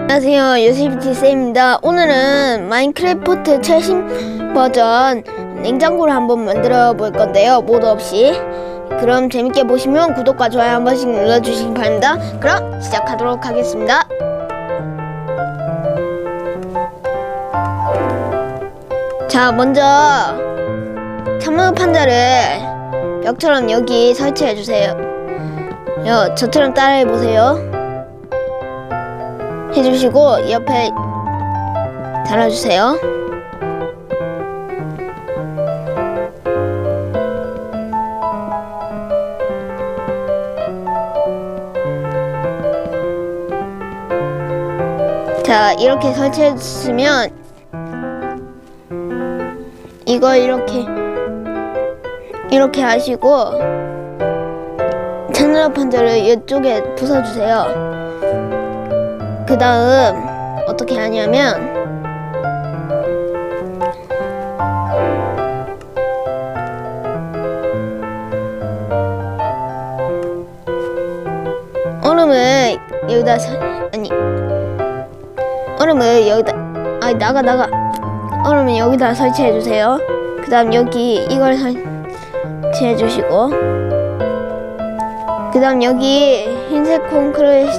안녕하세요 요시비티 쌤입니다. 오늘은 마인크래프트 최신 버전 냉장고를 한번 만들어 볼 건데요. 모드 없이. 그럼 재밌게 보시면 구독과 좋아요 한 번씩 눌러주시기 바랍니다. 그럼 시작하도록 하겠습니다. 자 먼저 찬물 판자를 벽처럼 여기 설치해 주세요 여, 저처럼 따라해 보세요 해주시고 옆에 달아주세요. 자 이렇게 설치했으면 이거 이렇게 이렇게 하시고 찬물 판자를 이쪽에 부숴주세요. 그 다음 어떻게 하냐면 얼음을 여기다 사, 아니 얼음을 여기다 아니 나가 나가 얼음을 여기다 설치해 주세요. 그 다음 여기 이걸 설치해 주시고 그 다음 여기 흰색 콘크리트를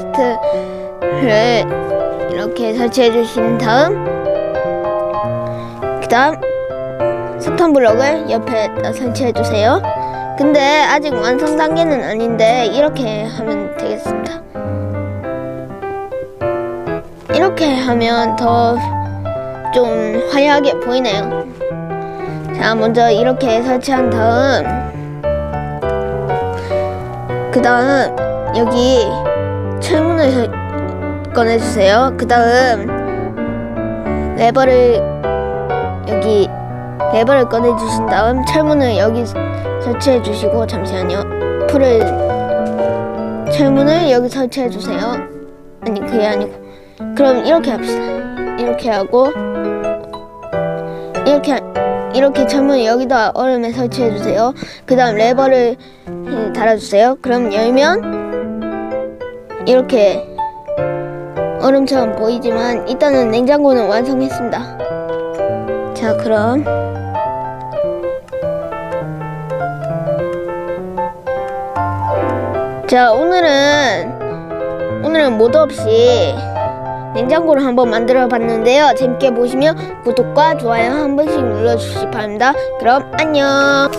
이렇게 설치해 주신 다음 그 다음 스톤 블럭을 옆에 설치해 주세요. 근데 아직 완성 단계는 아닌데 이렇게 하면 되겠습니다. 이렇게 하면 더 좀 화려하게 보이네요. 자 먼저 이렇게 설치한 다음 그 다음 여기 철문을 설- 꺼내주세요. 그 다음 레버를 여기 레버를 꺼내주신 다음 철문을 여기 설치해 주시고 잠시만요. 풀을 철문을 여기 설치해 주세요. 아니 그게 아니고 그럼 이렇게 합시다. 이렇게 하고 이렇게 하- 이렇게 철문을 여기다 얼음에 설치해 주세요. 그 다음 레버를 달아주세요. 그럼 열면 이렇게 얼음처럼 보이지만 일단은 냉장고는 완성했습니다. 자, 그럼 자, 오늘은 오늘은 모드 없이 냉장고를 한번 만들어 봤는데요. 재밌게 보시면 구독과 좋아요 한 번씩 눌러주시기 바랍니다. 그럼 안녕.